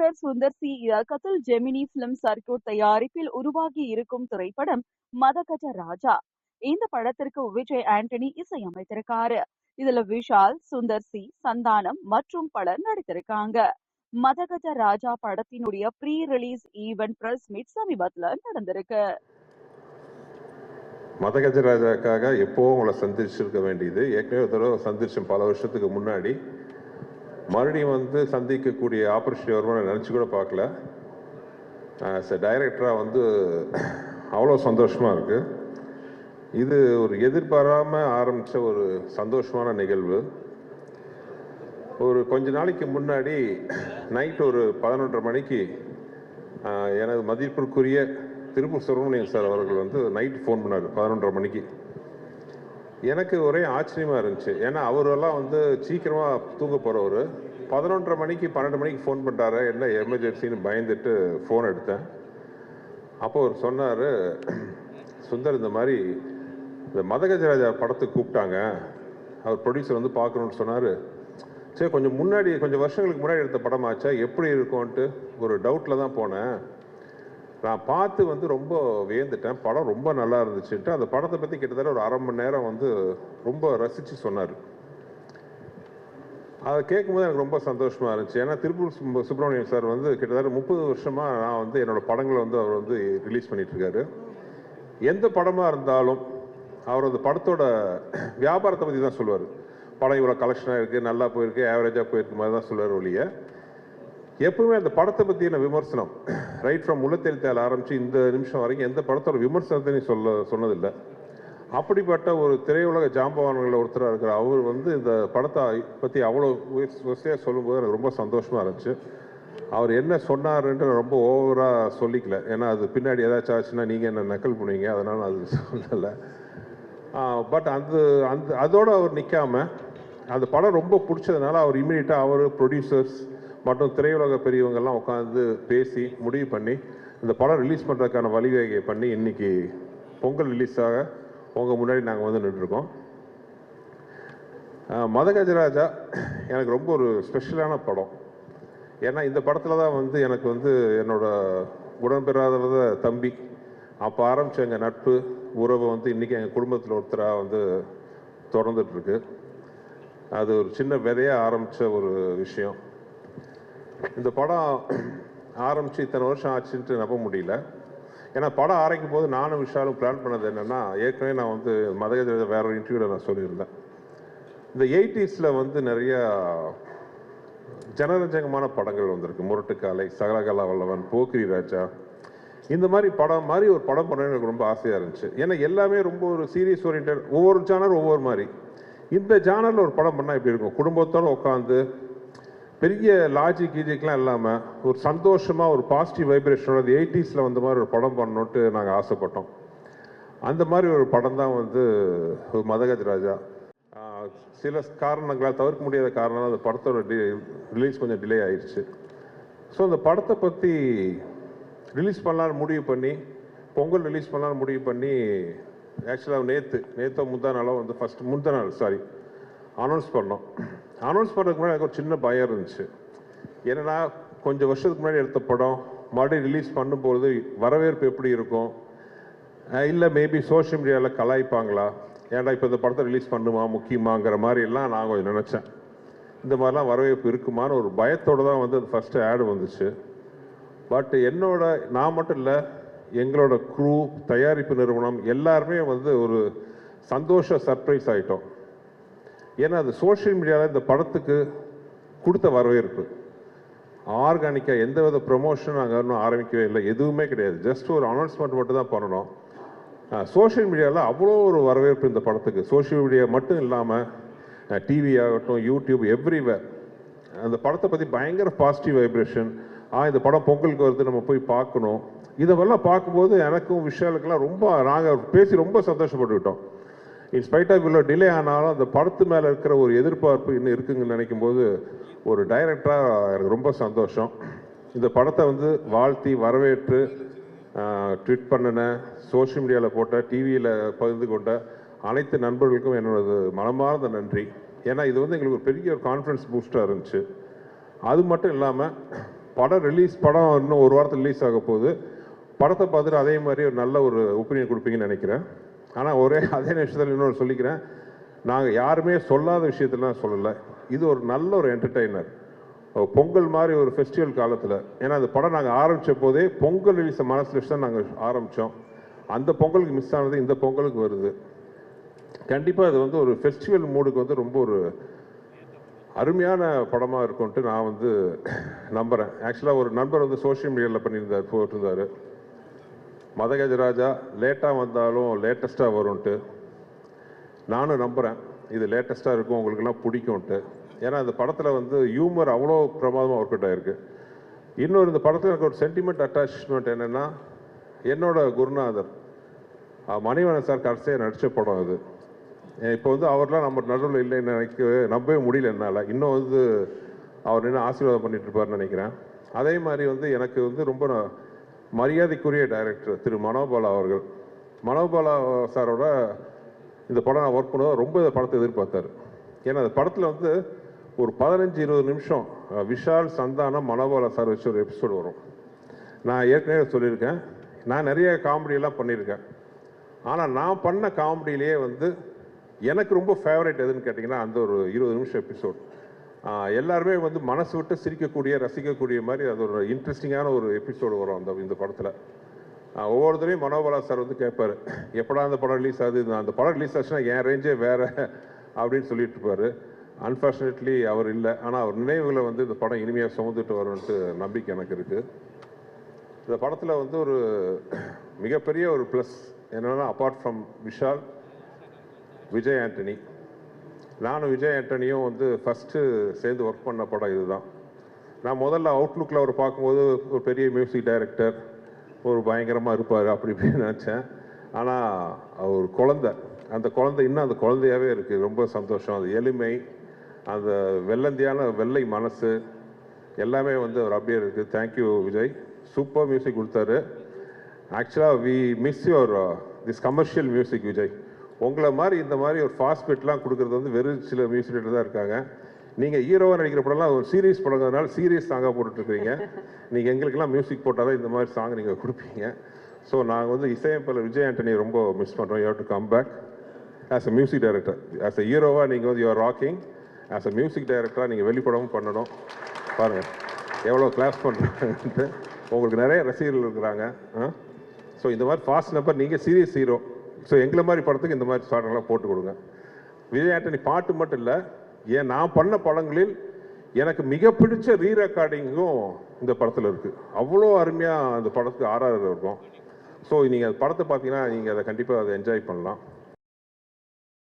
இயக்குனர் சுந்தர் சி. இயக்கத்தில் Gemini film circuit தயாரிப்பில் உருவாகி இருக்கும் திரைப்படம் மதகஜ ராஜா. இந்த படத்திற்கு விஜய் ஆண்டனி இசையமைத்திருக்காரு. இதுல விஷால் சுந்தர் சி சந்தானம் மற்றும் பலர் நடித்திருக்காங்க. மதகஜ ராஜா படத்தினுடைய pre release event press meet சமீபத்துல நடந்திருக்கு. மதகஜ ராஜாக்காக எப்போவும் உங்களை சந்திச்சிருக்க வேண்டியது. ஏற்கனவே ஒரு தடவை சந்திச்சோம் பல வருஷத்துக்கு முன்னாடி. மறுபடியும் வந்து சந்திக்கக்கூடிய ஆப்பர்ச்சுனிட்டி வருமானம் நினச்சி கூட பார்க்கல. ஆஸ் எ டைரக்டராக வந்து அவ்வளோ சந்தோஷமாக இருக்குது இது ஒரு எதிர்பாராமல் ஆரம்பித்த ஒரு சந்தோஷமான நிகழ்வு. ஒரு கொஞ்ச நாளைக்கு முன்னாடி நைட் ஒரு பதினொன்றரை மணிக்கு எனது மதிப்பிற்குரிய திருப்பூர் சுப்பிரமணியன் சார் அவர்கள் வந்து நைட் ஃபோன் பண்ணார் பதினொன்றரை மணிக்கு. எனக்கு ஒரே ஆச்சரியமாக இருந்துச்சு. ஏன்னா அவரெல்லாம் வந்து சீக்கிரமாக தூங்க போகிறவர் பதினொன்றரை மணிக்கு பன்னெண்டு மணிக்கு ஃபோன் பண்ணுறாரு என்ன எமர்ஜென்சின்னு பயந்துட்டு ஃபோன் எடுத்தேன். அப்போ அவர் சொன்னார் சுந்தர் இந்த மாதிரி இந்த மதகஜராஜா படத்துக்கு கூப்பிட்டாங்க. அவர் ப்ரொடியூசர் வந்து பார்க்கணுன்னு சொன்னார். சரி கொஞ்சம் முன்னாடி கொஞ்சம் வருஷங்களுக்கு முன்னாடி எடுத்த படமாச்சா? எப்படி இருக்கும்ன்ட்டு ஒரு டவுட்டில் தான் போனேன். நான் பார்த்து வந்து ரொம்ப வியந்துட்டேன். படம் ரொம்ப நல்லா இருந்துச்சுன்ட்டு அந்த படத்தை பற்றி கிட்டத்தட்ட ஒரு அரை மணி நேரம் வந்து ரொம்ப ரசித்து சொன்னார். அதை கேட்கும்போது எனக்கு ரொம்ப சந்தோஷமாக இருந்துச்சு. ஏன்னா திருப்பூர் சுப்பிரமணியம் சார் வந்து கிட்டத்தட்ட முப்பது வருஷமாக நான் வந்து என்னோட படங்களை வந்து அவர் வந்து ரிலீஸ் பண்ணிகிட்ருக்காரு எந்த படமாக இருந்தாலும் அவர் அந்த படத்தோட வியாபாரத்தை பற்றி தான் சொல்லுவார். படம் இவ்வளோ கலெக்ஷனாக இருக்குது நல்லா போயிருக்கு ஆவரேஜாக போயிருக்கு மாதிரி தான் சொல்லுவார் ஒழிய. எப்பவுமே அந்த படத்தை பற்றின விமர்சனம் ரைட் ஃப்ரம் முள்ளத்தெழுத்தால் ஆரம்பித்து இந்த நிமிஷம் வரைக்கும் எந்த படத்தோட விமர்சனத்தையும் சொல்ல சொன்னதில்லை. அப்படிப்பட்ட ஒரு திரையுலக ஜாம்பவான்களில் ஒருத்தராக இருக்கிற அவர் வந்து இந்த படத்தை பற்றி அவ்வளோ வசதியாக சொல்லும்போது எனக்கு ரொம்ப சந்தோஷமாக இருந்துச்சு. அவர் என்ன சொன்னார்ன்ட்டு ரொம்ப ஓவராக சொல்லிக்கல. ஏன்னா அது பின்னாடி ஏதாச்சும் ஆச்சுன்னா நீங்கள் என்ன நக்கல் பண்ணுவீங்க? அதனால் அது சொல்லலை. பட் அந்த அந்த அதோட அவர் நிற்காம அந்த படம் ரொம்ப பிடிச்சதுனால அவர் இமீடியட்டாக அவர் ப்ரொடியூசர்ஸ் மற்றும் திரையுலக பெரியவங்கெல்லாம் உட்காந்து பேசி முடிவு பண்ணி இந்த படம் ரிலீஸ் பண்ணுறதுக்கான வழிவகையை பண்ணி இன்னைக்கு பொங்கல் ரிலீஸாக உங்கள் முன்னாடி நாங்கள் வந்து நின்றுருக்கோம். மதகஜராஜா எனக்கு ரொம்ப ஒரு ஸ்பெஷலான படம். ஏன்னா இந்த படத்தில் தான் வந்து எனக்கு வந்து என்னோடய உடன்பெறாத தம்பி அப்போ ஆரம்பித்த எங்கள் நட்பு உறவு வந்து இன்றைக்கி எங்கள் குடும்பத்தில் ஒருத்தராக வந்து தொடர்ந்துட்டுருக்கு அது ஒரு சின்ன விதையாக ஆரம்பித்த ஒரு விஷயம். இந்த படம் ஆரம்பித்து இத்தனை வருஷம் ஆச்சுன்ட்டு நம்ப முடியல. ஏன்னா படம் ஆரம்பிக்கும் போது நானும் விஷாலும் பிளான் பண்ணது என்னென்னா ஏற்கனவே நான் வந்து மதகஜ வேற ஒரு இன்டர்வியூவில் நான் சொல்லியிருந்தேன். இந்த எயிட்டிஸில் வந்து நிறையா ஜனரஞ்சகமான படங்கள் வந்திருக்கு. முரட்டுக்காலை சகலகலா வல்லவன் போக்கிரி ராஜா. இந்த மாதிரி படம் மாதிரி ஒரு படம் பண்ண எனக்கு ரொம்ப ஆசையாக இருந்துச்சு. ஏன்னா எல்லாமே ரொம்ப ஒரு சீரியஸ் ஓரியன்ட் ஒவ்வொரு ஜானர் ஒவ்வொரு மாதிரி. இந்த ஜானரில் ஒரு படம் பண்ணால் எப்படி இருக்கும்? குடும்பத்தோடு உட்காந்து பெரிய லாஜிக் கீஜிக்லாம் இல்லாமல் ஒரு சந்தோஷமாக ஒரு பாசிட்டிவ் வைப்ரேஷனோட எயிட்டிஸில் வந்த மாதிரி ஒரு படம் பண்ணணுன்ட்டு நாங்கள் ஆசைப்பட்டோம். அந்த மாதிரி ஒரு படம் தான் வந்து ஒரு ராஜா. சில காரணங்களால் தவிர்க்க முடியாத காரணம் அந்த படத்தோட ரிலீஸ் கொஞ்சம் டிலே ஆயிடுச்சு ஸோ அந்த படத்தை பற்றி ரிலீஸ் பண்ணலான்னு முடிவு பண்ணி பொங்கல் ரிலீஸ் பண்ணலான்னு முடிவு பண்ணி ஆக்சுவலாக நேற்று நேற்றோ முந்தா நாளோ வந்து ஃபஸ்ட் முந்தா நாள் சாரி அனௌன்ஸ் பண்ணோம். அனௌன்ஸ் பண்ணுறதுக்கு முன்னாடி எனக்கு ஒரு சின்ன பயம் இருந்துச்சு. ஏன்னா கொஞ்சம் வருஷத்துக்கு முன்னாடி எடுத்த படம் மறுபடியும் ரிலீஸ் பண்ணும்போது வரவேற்பு எப்படி இருக்கும்? இல்லை மேபி சோஷியல் மீடியாவில் கலாய்ப்பாங்களா? ஏன்டா இப்போ இந்த படத்தை ரிலீஸ் பண்ணுமா முக்கியமாங்கிற மாதிரி எல்லாம் நான் கொஞ்சம் நினச்சேன். இந்த மாதிரிலாம் வரவேற்பு இருக்குமான்னு ஒரு பயத்தோடு தான் வந்து அது ஃபஸ்ட்டு ஆடு வந்துச்சு. பட் என்னோட நான் மட்டும் இல்லை எங்களோட க்ரூ தயாரிப்பு நிறுவனம் எல்லாருமே வந்து ஒரு சந்தோஷ சர்ப்ரைஸ் ஆகிட்டோம் ஏன்னா அது சோஷியல் மீடியாவில் இந்த படத்துக்கு கொடுத்த வரவேற்பு. ஆர்கானிக்காக எந்த வித ப்ரொமோஷன் நாங்கள் இன்னும் ஆரம்பிக்கவே இல்லை. எதுவுமே கிடையாது. ஜஸ்ட் ஒரு அனௌன்ஸ்மெண்ட் மட்டும் தான் பண்ணணும். சோஷியல் மீடியாவில் அவ்வளோ ஒரு வரவேற்பு இந்த படத்துக்கு. சோஷியல் மீடியா மட்டும் இல்லாமல் டிவி ஆகட்டும் யூடியூப் எவ்ரிவேர் அந்த படத்தை பற்றி பயங்கர பாசிட்டிவ் வைப்ரேஷன் ஆ இந்த படம் பொங்கலுக்கு வருது நம்ம போய் பார்க்கணும். இதெல்லாம் பார்க்கும்போது எனக்கும் விஷயாலுக்கெல்லாம் ரொம்ப நாங்கள் பேசி ரொம்ப சந்தோஷப்பட்டுக்கிட்டோம். இன்ஸ்பைட் ஆஃப் இவ்வளோ டிலே ஆனாலும் அந்த படத்து மேலே இருக்கிற ஒரு எதிர்பார்ப்பு இன்னும் இருக்குங்கன்னு நினைக்கும் போது ஒரு டைரக்டராக எனக்கு ரொம்ப சந்தோஷம். இந்த படத்தை வந்து வாழ்த்தி வரவேற்று ட்வீட் பண்ணின சோஷியல் மீடியாவில் போட்ட டிவியில் பகிர்ந்து கொண்ட அனைத்து நண்பர்களுக்கும் என்னோடது மனமார்ந்த நன்றி. ஏன்னா இது வந்து எங்களுக்கு ஒரு பெரிய ஒரு கான்ஃபிடன்ஸ் பூஸ்டாக இருந்துச்சு. அது மட்டும் இல்லாமல் படம் ரிலீஸ் படம் இன்னும் ஒரு வாரத்தில் ரிலீஸ் ஆக போகுது. படத்தை பார்த்துட்டு அதே மாதிரி ஒரு நல்ல ஒரு ஒப்பீனியன் கொடுப்பீங்கன்னு நினைக்கிறேன். ஆனால் ஒரே அதே நிமிஷத்தில் இன்னொரு சொல்லிக்கிறேன். நாங்கள் யாருமே சொல்லாத விஷயத்தெல்லாம் சொல்லலை. இது ஒரு நல்ல ஒரு என்டர்டெய்னர் பொங்கல் மாதிரி ஒரு ஃபெஸ்டிவல் காலத்தில். ஏன்னா அந்த படம் நாங்கள் ஆரம்பித்த போதே பொங்கல் ரிலீஸை மனசில் வச்சு தான் நாங்கள் ஆரம்பித்தோம் அந்த பொங்கலுக்கு மிஸ் ஆனது இந்த பொங்கலுக்கு வருது. கண்டிப்பாக இது வந்து ஒரு ஃபெஸ்டிவல் மூடுக்கு வந்து ரொம்ப ஒரு அருமையான படமாக இருக்கும்ன்ட்டு நான் வந்து நம்புகிறேன் ஆக்சுவலாக ஒரு நண்பர் வந்து சோஷியல் மீடியாவில் பண்ணியிருந்தார் போட்டிருந்தார். மதகஜராஜா லேட்டாக வந்தாலும் லேட்டஸ்ட்டாக வரும்ன்ட்டு நானும் நம்புகிறேன் இது லேட்டஸ்ட்டாக இருக்கும் உங்களுக்கெல்லாம் பிடிக்கும்ன்ட்டு ஏன்னா இந்த படத்தில் வந்து ஹியூமர் அவ்வளோ பிரமாதமாக ஒர்க் அவுட் ஆயிருக்கு. இன்னொரு இந்த படத்தில் எனக்கு ஒரு சென்டிமெண்ட் அட்டாச்மெண்ட் என்னென்னா என்னோட குருநாதர். மணிவனன் சார் கடைசியாக நடித்த படம் அது. இப்போ வந்து அவர்லாம் நம்ம நடுவில் இல்லைன்னு நினைக்க நம்பவே முடியல என்னால். இன்னும் வந்து அவர் என்ன ஆசீர்வாதம் பண்ணிட்டு இருப்பார்னு நினைக்கிறேன். அதே மாதிரி வந்து எனக்கு வந்து ரொம்ப மரியாதைக்குரிய டைரக்டர் திரு மனோபாலா அவர்கள். மனோபாலா சாரோட இந்த படம் நான் ஒர்க் பண்ணுவோம் ரொம்ப இந்த படத்தை எதிர்பார்த்தார். ஏன்னா அந்த படத்தில் வந்து ஒரு பதினஞ்சு இருபது நிமிஷம் விஷால் சந்தானம் மனோபாலா சார் வச்சு ஒரு எபிசோடு வரும். நான் ஏற்கனவே சொல்லியிருக்கேன். நான் நிறைய காமெடியெல்லாம் பண்ணியிருக்கேன். ஆனால் நான் பண்ண காமெடியிலேயே வந்து எனக்கு ரொம்ப ஃபேவரேட் எதுன்னு கேட்டிங்கன்னா அந்த ஒரு இருபது நிமிஷம் எபிசோட் எல்லாருமே வந்து மனசு விட்டு சிரிக்கக்கூடிய ரசிக்கக்கூடிய மாதிரி அது ஒரு இன்ட்ரெஸ்டிங்கான ஒரு எபிசோடு வரும் அந்த இந்த படத்தில். ஒவ்வொருத்தரையும் மனோபலா சார் வந்து கேட்பார் எப்படா அந்த படம் ரிலீஸ் ஆகுது? அந்த படம் ரிலீஸ் ஆச்சுன்னா என் ரேஞ்சே வேறு அப்படின்னு சொல்லிட்டு இருப்பார். அன்ஃபார்ச்சுனேட்லி அவர் இல்லை. ஆனால் அவர் நினைவுகளை வந்து இந்த படம் இனிமையாக சுமந்துட்டு வரும்ன்ட்டு நம்பிக்கை எனக்கு இருக்குது இந்த படத்தில் வந்து ஒரு மிகப்பெரிய ஒரு ப்ளஸ் என்னென்னா அப்பார்ட் ஃப்ரம் விஷால் விஜய் ஆண்டனி. நானும் விஜய் ஆண்டனியும் வந்து ஃபஸ்ட்டு சேர்ந்து ஒர்க் பண்ண படம் இதுதான். நான் முதல்ல அவுட்லுக்கில் அவர் பார்க்கும்போது ஒரு பெரிய மியூசிக் டைரக்டர் ஒரு பயங்கரமாக இருப்பார் அப்படி இப்படின்னு நினச்சேன். ஆனால் அவர் குழந்த. குழந்தை அந்த குழந்தை இன்னும் அந்த குழந்தையாகவே இருக்குது ரொம்ப சந்தோஷம். அது எளிமை. அந்த வெள்ளந்தியான வெள்ளை மனசு எல்லாமே வந்து அவர் அப்படியே இருக்குது தேங்க்யூ விஜய். சூப்பர் மியூசிக் கொடுத்தாரு. ஆக்சுவலாக we miss your this commercial music Vijay. உங்களை மாதிரி இந்த மாதிரி ஒரு ஃபாஸ்பெட்லாம் கொடுக்குறது வந்து வெறும் சில மியூசிக் தான் இருக்காங்க. நீங்கள் ஹீரோவாக நடிக்கிற படம்லாம் ஒரு சீரியஸ் படங்கிறதுனால சீரியஸ் சாங்காக போட்டுட்ருக்கீங்க நீங்கள் எங்களுக்கெல்லாம் மியூசிக் போட்டால் தான் இந்த மாதிரி சாங் நீங்கள் கொடுப்பீங்க. ஸோ நாங்கள் வந்து இசையமைப்பாளர் விஜய் ஆண்டனி ரொம்ப மிஸ் பண்ணுறோம் you to come back as a music director as a ஹீரோவாக நீங்கள் வந்து your rocking as a music டைரக்டராக நீங்கள் வெளிப்படவும் பண்ணணும். பாருங்கள் எவ்வளோ கிளாஸ் பண்ணுறாங்கன்ட்டு உங்களுக்கு நிறைய ரசிகர்கள் இருக்கிறாங்க. ஸோ இந்த மாதிரி ஃபாஸ்ட் நம்பர் நீங்கள் சீரியஸ் ஹீரோ ஸோ எங்களை மாதிரி படத்துக்கு இந்த மாதிரி சாடெல்லாம் போட்டு கொடுங்க. விஜய் ஆண்டனி பாட்டு மட்டும் இல்லை ஏன் நான் பண்ண படங்களில் எனக்கு மிக பிடிச்ச ரீ ரெக்கார்டிங்கும் இந்த படத்தில் இருக்குது அவ்வளோ அருமையாக அந்த படத்துக்கு ஆர்ஆர் இருக்கும். ஸோ நீங்கள் அந்த படத்தை பார்த்தீங்கன்னா நீங்கள் அதை கண்டிப்பாக அதை என்ஜாய் பண்ணலாம்.